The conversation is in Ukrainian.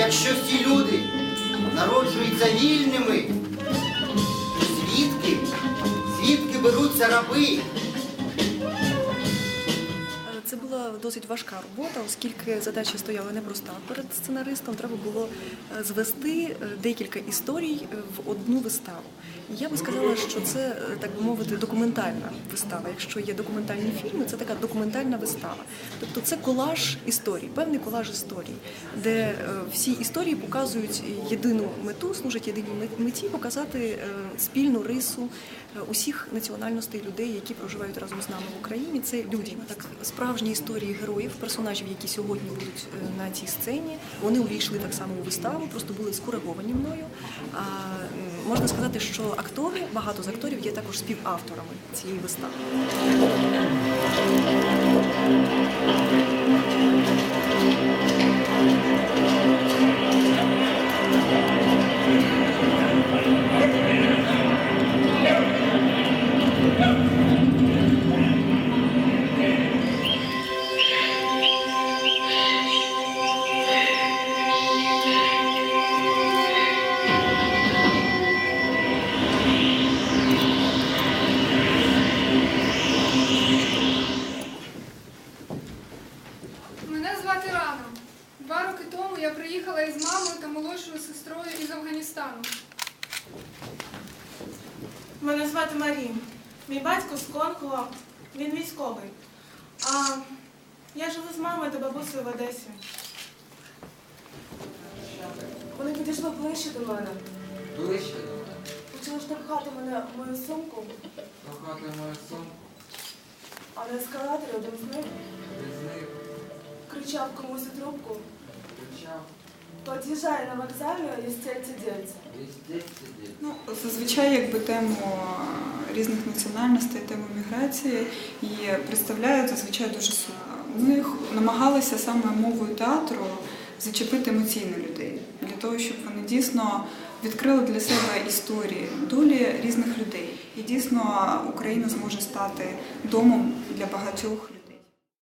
якщо всі люди народжуються вільними, звідки, звідки беруться раби? Е, Це була досить важка робота, оскільки задача стояла непроста перед сценаристом. Треба було е, звести е, декілька історій в одну виставу. Я би сказала, що це, е, так би мовити, документальна вистава. Якщо є документальні фільми, це така документальна вистава. Тобто це колаж історій, певний колаж історій, де е, всі історії показують єдину мету, служать єдиній мет- меті показати е, спільну рису усіх національностей людей, які проживають разом з нами в Україні. Це людяність. Так, справжні історії героїв, персонажів, які сьогодні будуть на цій сцені. Вони увійшли так само у виставу, просто були скориговані мною. А можна сказати, що актори, багато з акторів є також співавторами цієї вистави. Я приїхала із мамою та молодшою сестрою із Афганістану. Мене звати Марін. Мій батько з Конго, він військовий. А я живу з мамою та бабусею в Одесі. Вони підійшли ближче до мене. Ближче до мене. Почали штовхати мене в мою сумку, Кохати мою сумку, а на ескалаторі один з них кричав комусь у трубку. Кричав, Под'їжджай на вокзальну і стільці дільці. Ну, зазвичай якби тему різних національностей, тему міграції і представляють зазвичай дуже сумно. Ми намагалися саме мовою театру зачепити емоційно людей для того, щоб вони дійсно відкрили для себе історії, долі різних людей. І дійсно Україна зможе стати домом для багатьох людей.